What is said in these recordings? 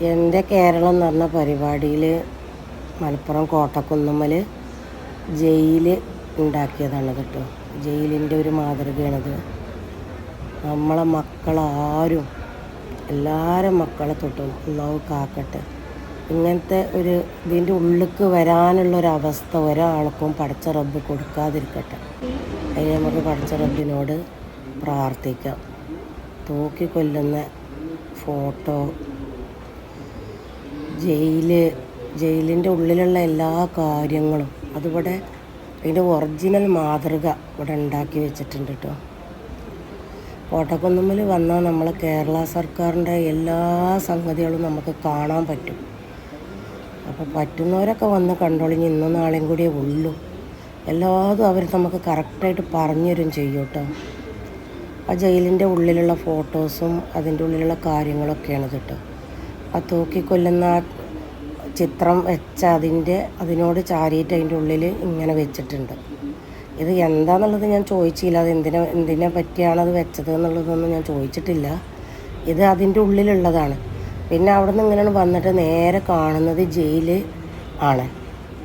എന്റെ കേരളം എന്ന് പറഞ്ഞ പരിപാടിയിൽ മലപ്പുറം കോട്ടക്കുന്നുമ്മൽ ജയിൽ ഉണ്ടാക്കിയതാണ് കേട്ടോ. ജയിലിന്റെ ഒരു മാതൃകയാണത്. നമ്മളെ മക്കളാരും എല്ലാവരും മക്കളെ തൊട്ടും അള്ളാഹു കാക്കട്ടെ. ഇങ്ങനത്തെ ഒരു ഇതിന്റെ ഉള്ളിലേക്ക് വരാനുള്ളൊരവസ്ഥ ഒരാൾക്കും പടച്ച റബ്ബ് കൊടുക്കാതിരിക്കട്ടെ. അതിന് നമുക്ക് പടച്ച റബ്ബിനോട് പ്രാർത്ഥിക്കാം. തൂക്കിക്കൊല്ലുന്ന ഫോട്ടോ ജയിൽ ജയിലിന്റെ ഉള്ളിലുള്ള എല്ലാ കാര്യങ്ങളും അതിവിടെ അതിന്റെ ഒറിജിനൽ മാതൃക ഇവിടെ ഉണ്ടാക്കി വെച്ചിട്ടുണ്ട് കേട്ടോ കോട്ടക്കുന്നുമ്മൽ വന്നാൽ നമ്മളെ കേരള സർക്കാരിന്റെ എല്ലാ സംഗതികളും നമുക്ക് കാണാൻ പറ്റും. അപ്പോൾ പറ്റുന്നവരൊക്കെ വന്ന് കണ്ടോളിഞ്ഞ് ഇന്നും നാളെയും കൂടിയേ ഉള്ളൂ. എല്ലാതും അവർ നമുക്ക് കറക്റ്റായിട്ട് പറഞ്ഞു തരും ചെയ്യും കേട്ടോ ആ ജയിലിന്റെ ഉള്ളിലുള്ള ഫോട്ടോസും അതിന്റെ ഉള്ളിലുള്ള കാര്യങ്ങളൊക്കെയാണ് കേട്ടോ ആ തൂക്കിക്കൊല്ലുന്ന ചിത്രം വെച്ച അതിന്റെ അതിനോട് ചാരിയിട്ട് അതിന്റെ ഉള്ളിൽ ഇങ്ങനെ വെച്ചിട്ടുണ്ട്. ഇത് എന്താണെന്നുള്ളത് ഞാൻ ചോദിച്ചില്ല. അത് എന്തിനെ എന്തിനെ പറ്റിയാണ് അത് വെച്ചത് എന്നുള്ളതൊന്നും ഞാൻ ചോദിച്ചിട്ടില്ല. ഇത് അതിന്റെ ഉള്ളിലുള്ളതാണ്. പിന്നെ അവിടെ നിന്ന് ഇങ്ങനെ വന്നിട്ട് നേരെ കാണുന്നത് ജയിൽ ആണ്.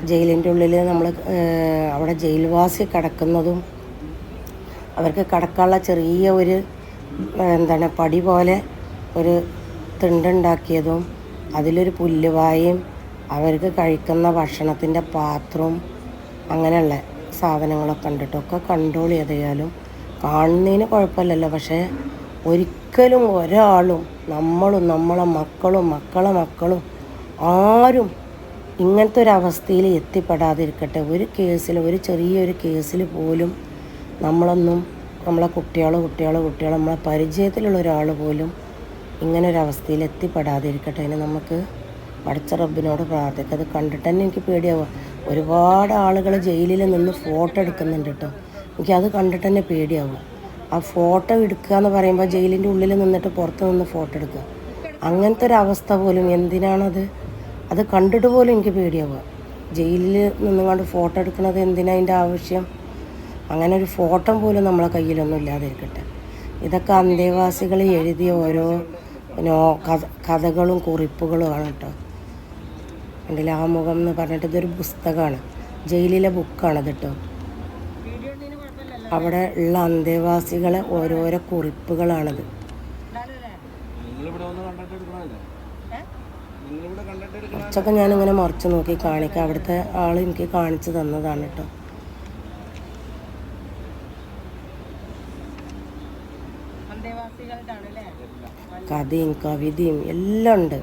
ജയിലിന്റെ ഉള്ളിൽ നമ്മൾ അവിടെ ജയിൽവാസി കിടക്കുന്നതും അവർക്ക് കിടക്കാനുള്ള ചെറിയ ഒരു എന്താണ് പടി പോലെ ഒരു തിണ്ടുണ്ടാക്കിയതും അതിലൊരു പുല്ലുവായും അവർക്ക് കഴിക്കുന്ന ഭക്ഷണത്തിന്റെ പാത്രവും അങ്ങനെയുള്ള സാധനങ്ങളൊക്കെ കണ്ടിട്ടും ഒക്കെ കൺട്രോൾ ചെയ്താലും കാണുന്നതിന് കുഴപ്പമില്ലല്ലോ പക്ഷേ ഒരിക്കലും ഒരാളും നമ്മളും നമ്മളെ മക്കളും മക്കളെ മക്കളും ആരും ഇങ്ങനത്തെ ഒരു അവസ്ഥയിൽ എത്തിപ്പെടാതിരിക്കട്ടെ. ഒരു കേസിൽ ഒരു ചെറിയൊരു കേസിൽ പോലും നമ്മളൊന്നും നമ്മളെ കുട്ടികളോ കുട്ടികളോ കുട്ടികളോ നമ്മളെ പരിചയത്തിലുള്ള ഒരാൾ പോലും ഇങ്ങനെ ഒരു അവസ്ഥയിൽ എത്തിപ്പെടാതിരിക്കട്ടെ അതിന് നമുക്ക് പഠിച്ച റബ്ബിനോട് പ്രാർത്ഥിക്കുക അത് കണ്ടിട്ട് തന്നെ എനിക്ക് പേടിയാവുക ഒരുപാട് ആളുകൾ ജയിലിൽ നിന്ന് ഫോട്ടോ എടുക്കുന്നുണ്ട് കേട്ടോ. എനിക്കത് കണ്ടിട്ട് തന്നെ പേടിയാവുക ആ ഫോട്ടോ എടുക്കുക എന്ന് പറയുമ്പോൾ ജയിലിന്റെ ഉള്ളിൽ നിന്നിട്ട് പുറത്ത് നിന്ന് ഫോട്ടോ എടുക്കുക. അങ്ങനത്തെ ഒരു അവസ്ഥ പോലും എന്തിനാണത്? അത് കണ്ടിട്ട് പോലും എനിക്ക് പേടിയാവുക. ജയിലിൽ നിന്നുകൊണ്ട് ഫോട്ടോ എടുക്കുന്നത് എന്തിനാ അതിന്റെ ആവശ്യം? അങ്ങനെ ഒരു ഫോട്ടോ പോലും നമ്മളെ കയ്യിലൊന്നും ഇല്ലാതിരിക്കട്ടെ. ഇതൊക്കെ അന്തേവാസികൾ എഴുതിയ ഓരോ നോ കഥ കഥകളും കുറിപ്പുകളുമാണ് കേട്ടോ. കണ്ടില്ല ആ മുഖം എന്ന് പറഞ്ഞിട്ട് ഇതൊരു പുസ്തകമാണ്. ജയിലിലെ ബുക്കാണത് കേട്ടോ. അവിടെ ഉള്ള അന്തേവാസികളെ ഓരോരോ കുറിപ്പുകളാണത്. കുറച്ചൊക്കെ ഞാനിങ്ങനെ മറിച്ച് നോക്കി കാണിക്കാം. അവിടുത്തെ ആൾ എനിക്ക് കാണിച്ചു തന്നതാണ് കേട്ടോ. കഥയും കവിതയും എല്ലാം ഉണ്ട്.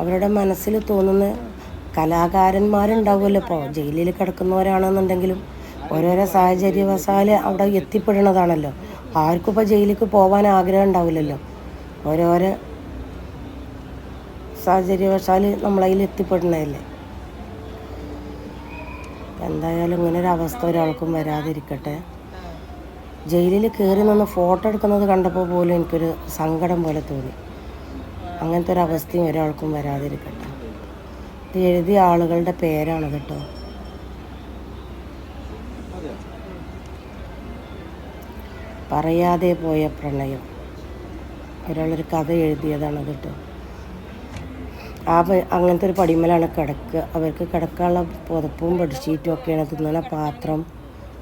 അവരുടെ മനസ്സിൽ തോന്നുന്ന കലാകാരന്മാരുണ്ടാവുമല്ലോ ഇപ്പോൾ ജയിലിൽ കിടക്കുന്നവരാണെന്നുണ്ടെങ്കിലും ഓരോരോ സാഹചര്യവശാൽ അവിടെ എത്തിപ്പെടുന്നതാണല്ലോ. ആർക്കും ഇപ്പോൾ ജയിലിലേക്ക് പോകാൻ ആഗ്രഹം ഉണ്ടാവില്ലല്ലോ. ഓരോരോ സാഹചര്യവശാൽ നമ്മളതിൽ എത്തിപ്പെടുന്നതല്ലേ. എന്തായാലും ഇങ്ങനെ ഒരു അവസ്ഥ ഒരാൾക്കും വരാതിരിക്കട്ടെ. ജയിലിൽ കയറി നിന്ന് ഫോട്ടോ എടുക്കുന്നത് കണ്ടപ്പോൾ പോലും എനിക്കൊരു സങ്കടം പോലെ തോന്നി. അങ്ങനത്തെ ഒരു അവസ്ഥയും ഒരാൾക്കും വരാതിരിക്കട്ടെ. ഇത് എഴുതിയ ആളുകളുടെ പേരാണ് കേട്ടോ. പറയാതെ പോയ പ്രണയം. ഒരാളൊരു കഥ എഴുതിയതാണ് കേട്ടോ. ആ അങ്ങനത്തെ ഒരു പടിമലാണ് കിടക്കുക. അവർക്ക് കിടക്കാനുള്ള പുതപ്പും ബെഡ്ഷീറ്റും ഒക്കെയാണ് തിന്നണ പാത്രം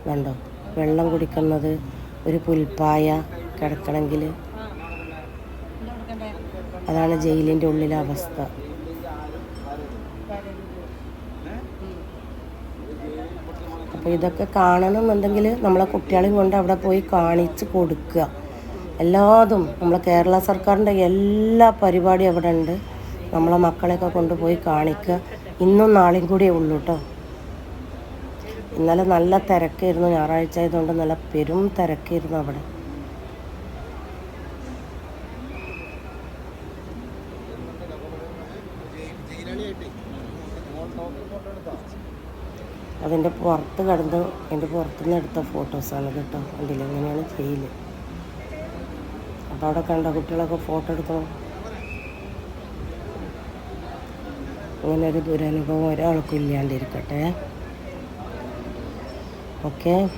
കണ്ടോ? വെള്ളം കുടിക്കുന്നത് ഒരു പുൽപ്പായ കിടക്കണമെങ്കിൽ. അതാണ് ജയിലിന്റെ ഉള്ളിലെ അവസ്ഥ. അപ്പോൾ ഇതൊക്കെ കാണണമെന്നുണ്ടെങ്കിൽ നമ്മളെ കുട്ടികളെയും കൊണ്ട് അവിടെ പോയി കാണിച്ച് കൊടുക്കുക. എല്ലാതും നമ്മളെ കേരള സർക്കാരിന്റെ എല്ലാ പരിപാടിയും അവിടെ ഉണ്ട്. നമ്മളെ മക്കളെയൊക്കെ കൊണ്ടുപോയി കാണിക്കുക. ഇന്നും നാളെയും കൂടിയേ ഉള്ളൂ കേട്ടോ ഇന്നലെ നല്ല തിരക്കായിരുന്നു. ഞായറാഴ്ച ആയതുകൊണ്ട് നല്ല പെരും തിരക്കായിരുന്നു അവിടെ. അതിന്റെ പുറത്ത് കടന്ന് എന്റെ പുറത്തുനിന്ന് എടുത്ത ഫോട്ടോസാണ് കേട്ടോ. കണ്ടില്ല എങ്ങനെയാണ് ജയിൽ അപ്പോൾ അവിടെ കണ്ട കുട്ടികളൊക്കെ ഫോട്ടോ എടുക്കണം ഇങ്ങനെ ഒരു ദുരനുഭവം ഒരാൾക്കും ഇല്ലാണ്ടിരിക്കട്ടെ. okay?